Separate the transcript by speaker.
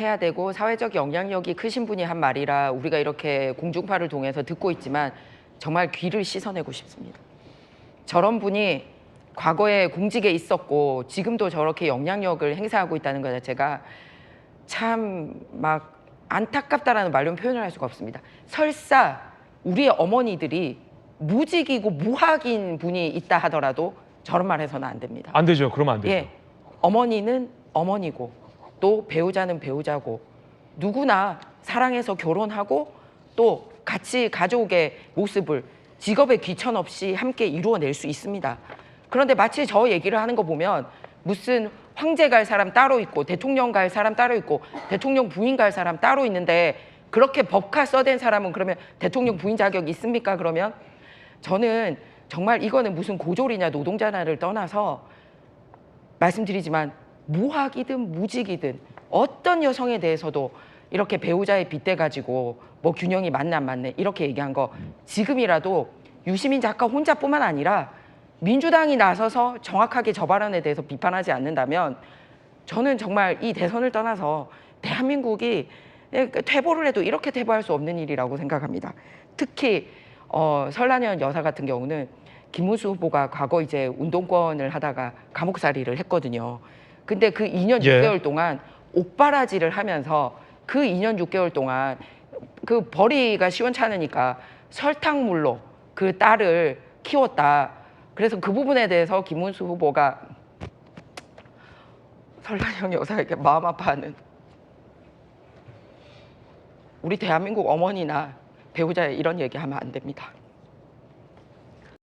Speaker 1: 해야 되고 사회적 영향력이 크신 분이 한 말이라 우리가 이렇게 공중파를 통해서 듣고 있지만 정말 귀를 씻어내고 싶습니다. 저런 분이 과거에 공직에 있었고 지금도 저렇게 영향력을 행사하고 있다는 것 자체가 참 막 안타깝다라는 말로 표현을 할 수가 없습니다. 설사 우리의 어머니들이 무직이고 무학인 분이 있다 하더라도 저런 말 해서는 안 됩니다.
Speaker 2: 안 되죠. 그러면 안 되죠.
Speaker 1: 예, 어머니는 어머니고 또 배우자는 배우자고 누구나 사랑해서 결혼하고 또 같이 가족의 모습을 직업에 귀천 없이 함께 이루어낼 수 있습니다. 그런데 마치 저 얘기를 하는 거 보면 무슨 황제 갈 사람 따로 있고 대통령 갈 사람 따로 있고 대통령 부인 갈 사람 따로 있는데 그렇게 법카 써댄 사람은 그러면 대통령 부인 자격 있습니까? 그러면 저는 정말 이거는 무슨 고졸이냐 노동자냐를 떠나서 말씀드리지만 무학이든 무직이든 어떤 여성에 대해서도 이렇게 배우자에 빗대 가지고 뭐 균형이 맞네 안 맞네 이렇게 얘기한 거 지금이라도 유시민 작가 혼자뿐만 아니라 민주당이 나서서 정확하게 저 발언에 대해서 비판하지 않는다면 저는 정말 이 대선을 떠나서 대한민국이 퇴보를 해도 이렇게 퇴보할 수 없는 일이라고 생각합니다. 특히 어, 설란현 여사 같은 경우는 김문수 후보가 과거 이제 운동권을 하다가 감옥살이를 했거든요. 근데 그 2년
Speaker 2: 예.
Speaker 1: 6개월 동안 옥바라지를 하면서 그 2년 6개월 동안 그 벌이가 시원찮으니까 설탕물로 그 딸을 키웠다. 그래서 그 부분에 대해서 김문수 후보가 설란영 여사에게 마음 아파하는 우리 대한민국 어머니나 배우자에 이런 얘기하면 안 됩니다.